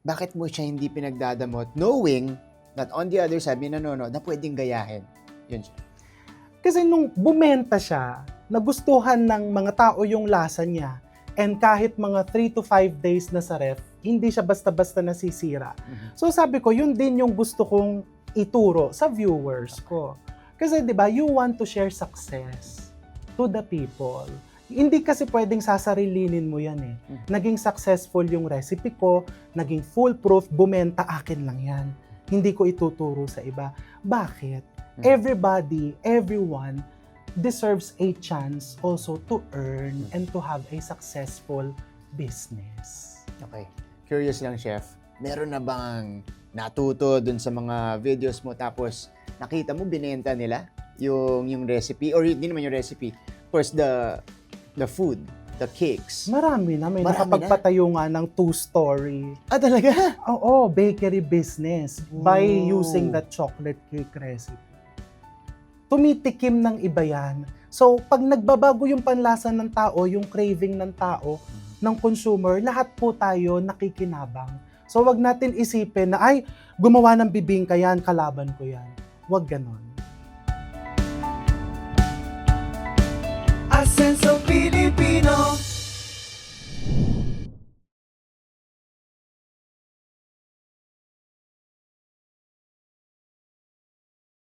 bakit mo siya hindi pinagdadamot knowing that on the other side, may nanonood na pwedeng gayahin. Yun siya. Kasi nung bumenta siya, nagustuhan ng mga tao yung lasa niya. And kahit mga 3 to 5 days na sa ref, hindi siya basta-basta nasisira. Mhm. So sabi ko, yun din yung gusto kong ituro sa viewers ko. Kasi 'di ba, you want to share success to the people. Hindi kasi pwedeng sasarilinin mo yan eh. Mhm. Naging successful yung recipe ko, naging foolproof, bumenta akin lang yan. Hindi ko ituturo sa iba. Bakit? Mhm. Everybody, everyone deserves a chance also to earn Mhm. and to have a successful business. Okay. Curious lang, Chef. Meron na bang natuto dun sa mga videos mo tapos nakita mo binenta nila yung yung recipe or hindi naman yung recipe. Of course, the the food, the cakes. Marami na. May Marami nakapagpatayo nga ng two-story. Ah, talaga? Oo, bakery business by using that chocolate cake recipe. Tumitikim ng iba yan. So, pag nagbabago yung panlasa ng tao, yung craving ng tao, ng consumer, lahat po tayo nakikinabang. So, wag natin isipin na, ay, gumawa ng bibingka yan, kalaban ko yan. Wag ganon.